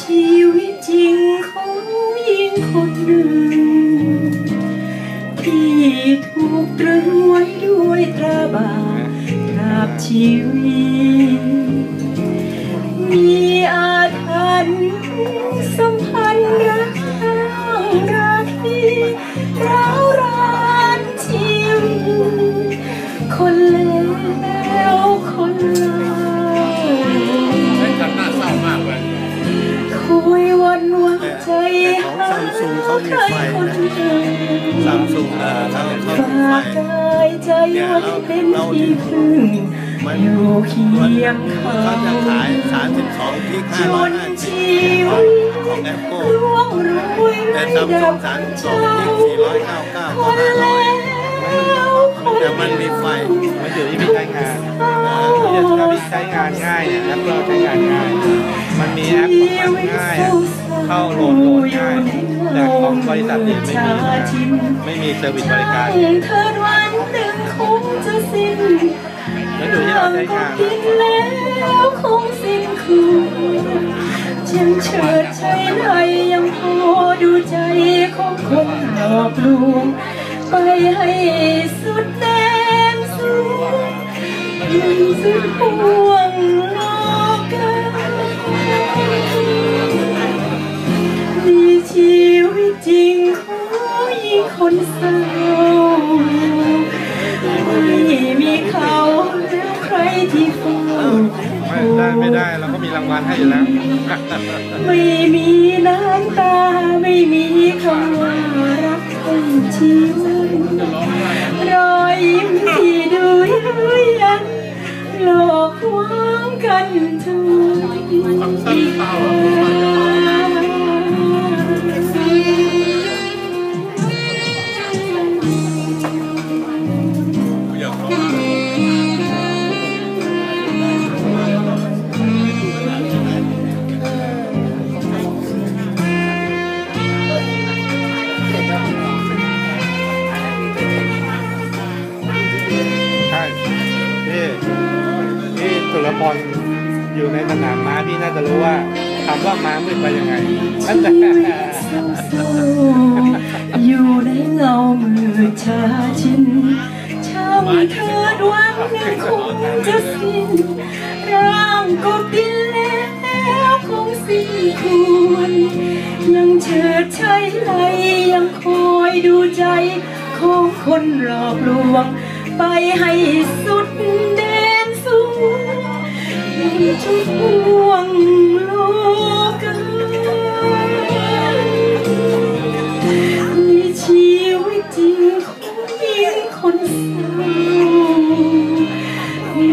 ชีวิตจริงของหญิงคนหนึ่งที่ถูกตรึงไว้ด้วยตราบาตราบชีวิต มีอาถรรพ์สัมพันธ์ ของซัมซุงเขามีไฟนะคนหนึ่งซัมซุงเขาเขามีฝาไฟกกายใจไว้เป็นที่พึ่งมันอยู่เคียงเขาเขาจะขาย32ที่จนชี550วิตของแอปโก้ร่วงโรยแต่ซัมซุง32ที่499ก็500แต่มันมีไฟมันอยู่ที่วิธีใช้งานถ้าวิธีใช้งานง่ายนี่ยแอปเราใช้งานง่าย มันมีแอปของมันง่าย เข้าโหลดโหลดง่ายแต่ของบริษัทเนี่ยไม่มีนะไม่มีเซอร์วิสบริการเถิดวันหนึ่งคงจะสิ้นแล้วอยู่ที่เราใช้งานกินแล้วคงสิ้นคืนฉันเฉิดใช้ไทยยังพอดูใจของคนหลอกลวงไปให้สุดแดนสูงยิ่งสุดห่ว เศร้าไม่มีเขาแล้วใครที่เฝ้าไม่ได้ไม่ได้เราก็มีรางวัลให้อยู่แล้ว ไม่มีน้ำตาไม่มีคำว่ารักทั้งชีวิตรอยยิ้มที่ดูยืนยันหลอกหวางกันทุกใพี่สุรอยู่ในสนามม้าพี่น่าจะรู้ว่าคำว่าม้ามืดไปยังไงนั่นแต่เศร้าอยู่ในเงามืดชาชินช้ำเธอดวันหนึ่งคงจะสิ้นร่างก็ดิ้นแล้วคงสิ้นควรยังเฉิดใช้ไหลยังคอยดูใจของคนหลอกลวง ไปให้สุดแด ทุกห่วงโลกามีชีวิตจริงของหญิงคนเศร้าไม่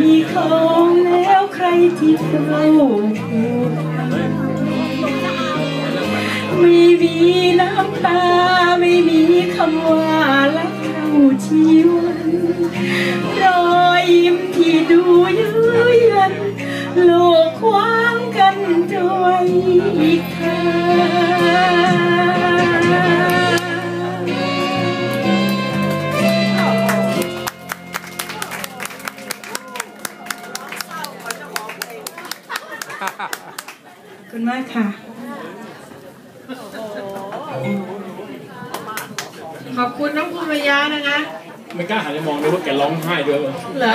มีเขาแล้วใครที่เฝ้าผูกไม่มีน้ำตาไม่มีคำว่ารักเท่าชีว คุณมากค่ะขอบคุณน้องภูมิยานะคะ ไม่กล้าหันไปมองเลยว่าแกร้องไห้ด้วยเหรอ